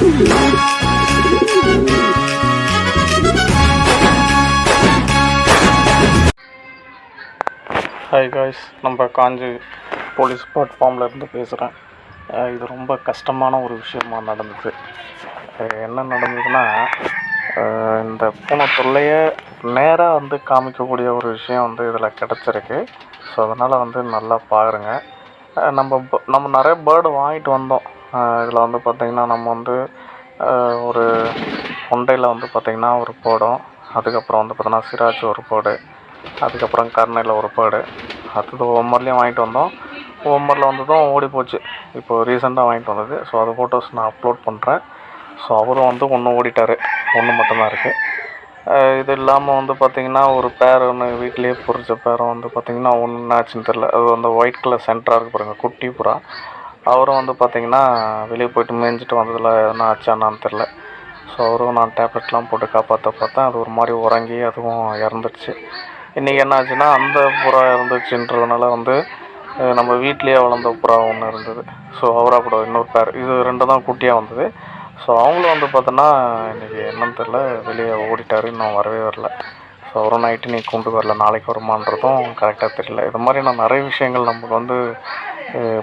Hi guys நம்ம காஞ்சி police பிளாட்ஃபார்மில் இருந்து பேசுகிறேன் இது ரொம்ப கஷ்டமான ஒரு விஷயமா நடந்தது. என்ன நடந்ததுன்னா இந்த பூனை தொல்லையை நேராக வந்து காமிக்கக்கூடிய ஒரு விஷயம் வந்து இதில் கிடச்சிருக்கு. ஸோ அதனால் வந்து நல்லா பாருங்க. நம்ம நம்ம நிறைய பேர்டு வாங்கிட்டு வந்தோம். இதில் வந்து பார்த்திங்கன்னா நம்ம வந்து ஒரு கொண்டையில் வந்து பார்த்திங்கன்னா ஒரு போடும். அதுக்கப்புறம் வந்து பார்த்தோன்னா சிராஜ் ஒரு போடு. அதுக்கப்புறம் கருணையில் ஒரு போடு. அடுத்தது ஒவ்வொருலையும் வாங்கிட்டு வந்தோம். ஒவ்வொருல வந்ததும் ஓடி போச்சு. இப்போ ரீசெண்டாக வாங்கிட்டு வந்தது. ஸோ அது ஃபோட்டோஸ் நான் அப்லோட் பண்ணுறேன் ஸோ அவரும் வந்து ஒன்று ஓடிட்டார். ஒன்று மட்டும்தான் இருக்குது இது இல்லாமல் வந்து பார்த்திங்கன்னா ஒரு பேர் ஒன்று வீட்லேயே பொறிச்ச பேரை வந்து பார்த்திங்கன்னா ஒன்று என்னாச்சுன்னு தெரில அது வந்து ஒயிட் கலர் சென்டராக இருக்கு பாருங்கள் குட்டி புறா. அவரும் வந்து பார்த்திங்கன்னா வெளியே போயிட்டு மேய்ஞ்சிட்டு வந்ததில் எதனா ஆச்சானான்னு தெரில ஸோ அவரும் நான் டேப்லெட்லாம் போட்டு காப்பாற்ற பார்த்தேன். அது ஒரு மாதிரி உறங்கி அதுவும் இறந்துடுச்சு. இன்றைக்கி என்ன ஆச்சுன்னா அந்த புறா இறந்துச்சுன்றதுனால வந்து நம்ம வீட்லேயே வளர்ந்த புறா ஒன்று இருந்தது. ஸோ அவரா கூட இன்னொரு பேர் இது ரெண்டு தான் குட்டியாக வந்தது. ஸோ அவங்களும் வந்து பார்த்தோன்னா இன்றைக்கி என்னன்னு தெரில வெளியே ஓடிட்டார். இன்னும் வரவே வரல. ஸோ அவரும் நைட்டு நீ கொண்டு வரல. நாளைக்கு வருமானதும் கரெக்டாக தெரியல. இது மாதிரி நான் நிறைய விஷயங்கள் நமக்கு வந்து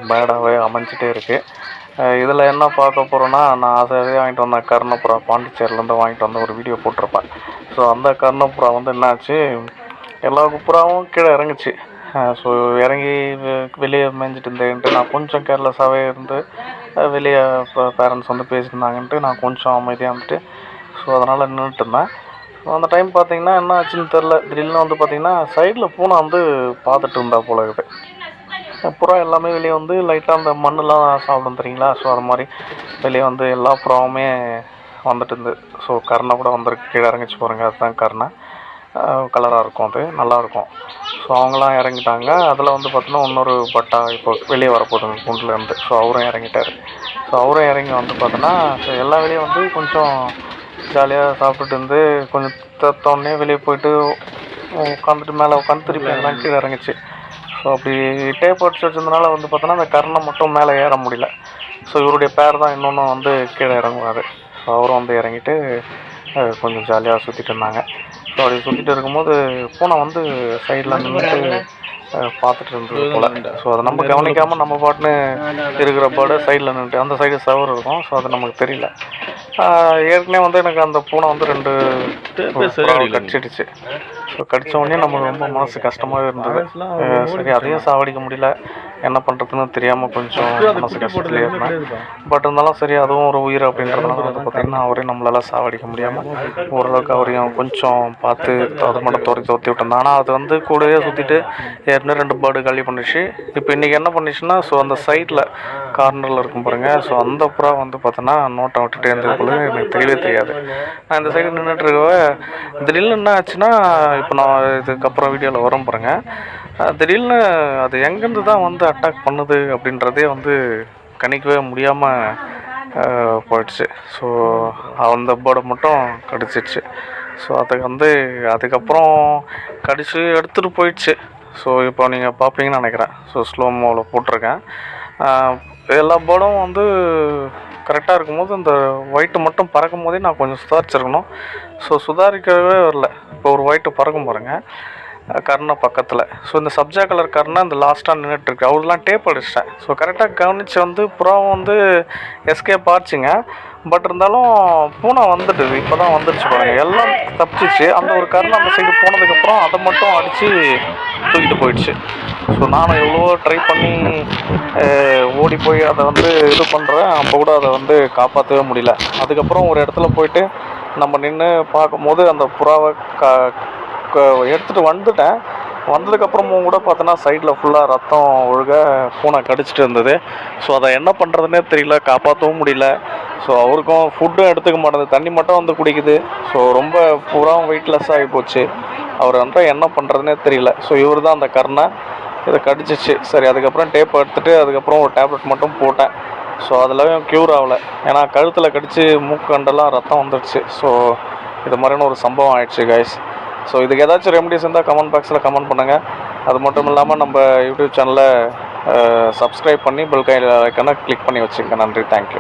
பேடாகவே அமைஞ்சிட்டே இருக்குது இதில் என்ன பார்க்க போகிறோன்னா நான் ஆசையாகவே வாங்கிட்டு வந்தேன் கர்ணப்புறா பாண்டிச்சேரியிலேருந்து வாங்கிட்டு வந்த ஒரு வீடியோ போட்டிருப்பேன். ஸோ அந்த கர்ணப்புறா வந்து என்னாச்சு? எல்லா புறாவும் கீழே இறங்குச்சு. ஸோ இறங்கி வெ- வெளியே மேய்ஞ்சிட்டு இருந்தேன்ட்டு நான் கொஞ்சம் கேர்லெஸ்ஸாகவே இருந்து வெளியே வெளியே பேரண்ட்ஸ் வந்து பேசியிருந்தாங்கன்ட்டு நான் கொஞ்சம் அமைதியாக இருந்துட்டு ஸோ அதனால் நின்றுட்டு இருந்தேன். ஸோ அந்த டைம் பார்த்தீங்கன்னா என்ன ஆச்சுன்னு தெரில திடீர்னு வந்து பார்த்தீங்கன்னா சைடில் பூனை வந்து பார்த்துட்டு இருந்தா போல இருக்குது. புறா எல்லாமே வெளியே வந்து லைட்டாக அந்த மண்ணெலாம் சாப்பிடும் தெரியுங்களா? ஸோ அது மாதிரி வெளியே வந்து எல்லா புறாவுமே வந்துட்டு இருந்து. ஸோ கருணை கூட வந்திருக்கு. கீழே இறங்கிச்சு பாருங்கள் அதுதான் கருணை. கலராக இருக்கும் அது. நல்லாயிருக்கும் ஸோ அவங்களாம் இறங்கிட்டாங்க. அதில் வந்து பார்த்தோன்னா இன்னொரு பட்டா இப்போ வெளியே வரப்போகுதுங்க குண்டுலேருந்து ஸோ அவரும் இறங்கிட்டார். ஸோ அவரும் இறங்கி வந்து பார்த்தோன்னா ஸோ எல்லா வெளியே வந்து கொஞ்சம் ஜாலியாக சாப்பிட்டுட்டு இருந்து கொஞ்சம் தத்தோடனே வெளியே போயிட்டு உட்காந்துட்டு மேலே உட்காந்து திருப்பி எல்லாம் கீழே இறங்குச்சு. ஸோ அப்படி டேப் அடிச்சு வச்சதுனால வந்து பார்த்தோன்னா அந்த கர்ணை மட்டும் மேலே ஏற முடியல. ஸோ இவருடைய பேர் தான் இன்னொன்று வந்து கீழே இறங்குவார். ஸோ அவரும் வந்து இறங்கிட்டு கொஞ்சம் ஜாலியாக சுற்றிட்டு இருந்தாங்க. ஸோ அப்படி சுற்றிட்டு இருக்கும்போது பூனை வந்து சைடில் நின்றுட்டு பார்த்துட்டு இருந்தது போல். ஸோ அதை நம்ம கவனிக்காமல் நம்ம பாட்டுன்னு இருக்கிற பேர்டு சைடில் நின்றுட்டு அந்த சைடு சவர் இருக்கும். ஸோ அது நமக்கு தெரியல. ஏற்கனவே வந்து எனக்கு அந்த பூனை வந்து ரெண்டு புறாவை கடிச்சிடுச்சு. ஸோ கடிச்ச உடனே நமக்கு ரொம்ப மனசு கஷ்டமாகவே இருந்தது. சரி அதையும் சாவடிக்க முடியல. என்ன பண்ணுறதுன்னு தெரியாமல் கொஞ்சம் மனசு கஷ்டத்துலேயே இருந்தேன். பட் இருந்தாலும் சரி அதுவும் ஒரு உயிர் அப்படின்றதுனால வந்து பார்த்திங்கன்னா அவரையும் நம்மளால சாவடிக்க முடியாமல் ஓரளவுக்கு அவரையும் கொஞ்சம் பார்த்து அதை மட்டும் துரத்தி துரத்தி விட்டுருந்தேன். ஆனால் அது வந்து கூடவே சுற்றிட்டு ஏற்கனவே ரெண்டு பேர்டு காலி பண்ணிச்சு இப்போ இன்றைக்கி என்ன பண்ணிச்சுன்னா ஸோ அந்த சைடில் கார்னரில் இருக்கும் பாருங்க. ஸோ அந்த புறா வந்து பார்த்தோன்னா நோட்டை விட்டுட்டே இருந்தது போல எனக்கு தெரியவே தெரியாது. நான் இந்த சைடு நின்றுட்டு இருக்கவே திடீர்னு என்ன ஆச்சுன்னா இப்போ நான் இதுக்கப்புறம் வீடியோவில் வரும் பாருங்க. திடீர்னு அது எங்கேருந்து தான் வந்து அட்டாக் பண்ணுது அப்படின்றதே வந்து கணிக்கவே முடியாமல் போயிடுச்சு. ஸோ அந்த பேர்டை மட்டும் கடிச்சிடுச்சு. ஸோ அதுக்கு வந்து அதுக்கப்புறம் கடிச்சு எடுத்துகிட்டு போயிடுச்சு. ஸோ இப்போ நீங்கள் பார்ப்பீங்கன்னு நினைக்கிறேன். ஸோ ஸ்லோ மோவில் போட்டிருக்கேன் எல்லா பேர்டும் வந்து கரெக்டாக இருக்கும்போது அந்த ஒயிட்டு மட்டும் பறக்கும் போதே நான் கொஞ்சம் சுதாரிச்சிருக்கணும். ஸோ சுதாரிக்கவே வரல. இப்போ ஒரு ஒயிட்டு பறக்கும் பாருங்கள் கர்ணை பக்கத்தில். ஸோ இந்த சப்ஜா கலர் கர்ணை இந்த லாஸ்ட்டாக நின்றுட்டுருக்கு அவருலாம் டேப் அடிச்சிட்டேன். ஸோ கரெக்டாக கவனித்து வந்து புறாவும் வந்து எஸ்கேப் ஆச்சுங்க. பட் இருந்தாலும் பூனை வந்துடுது இப்போ தான் வந்துடுச்சு பாருங்க. எல்லாம் தப்பிச்சிச்சு அந்த ஒரு கருணை அந்த சைடு போனதுக்கப்புறம் அதை மட்டும் அடித்து தூக்கிட்டு போயிடுச்சு. ஸோ நானும் எவ்வளோ ட்ரை பண்ணி ஓடி போய் அதை வந்து இது பண்ணுறேன் அப்போ கூட அதை வந்து காப்பாற்றவே முடியல. அதுக்கப்புறம் ஒரு இடத்துல போயிட்டு நம்ம நின்று பார்க்கும்போது அந்த புறாவை க க- எடுத்துகிட்டு வந்துட்டேன். வந்ததுக்கப்புறமும் கூட பார்த்தோன்னா சைடில் ஃபுல்லாக ரத்தம் ஒழுக பூனை கடிச்சிட்டு இருந்தது. ஸோ அதை என்ன பண்ணுறதுனே தெரியல காப்பாற்றவும் முடியல. ஸோ அவருக்கும் ஃபுட்டும் எடுத்துக்க மாட்டேங்குது. தண்ணி மட்டும் வந்து குடிக்குது. ஸோ ரொம்ப பூரா வெயிட்லெஸ் ஆகி போச்சு. அவர் வந்து என்ன பண்ணுறதுனே தெரியல. ஸோ இவர் தான் அந்த கர்ணை. இதை கடிச்சிச்சு. சரி அதுக்கப்புறம் டேப் எடுத்துகிட்டு அதுக்கப்புறம் ஒரு டேப்லெட் மட்டும் போட்டேன். ஸோ அதெல்லாம் க்யூர் ஆகலை. ஏன்னா கழுத்தில் கடித்து மூக்கு கண்டெல்லாம் ரத்தம் வந்துடுச்சு ஸோ இது மாதிரியான ஒரு சம்பவம் ஆயிடுச்சு கைஸ் ஸோ இதுக்கு ஏதாச்சும் ரெமடிஸ் இருந்தால் கமெண்ட் பாக்ஸில் கமெண்ட் பண்ணுங்கள் அது மட்டும் இல்லாமல் நம்ம யூடியூப் சேனலை சப்ஸ்கிரைப் பண்ணி பெல் கை ஐக்கனை கிளிக் பண்ணி வச்சுக்கோங்க. நன்றி. தேங்க்யூ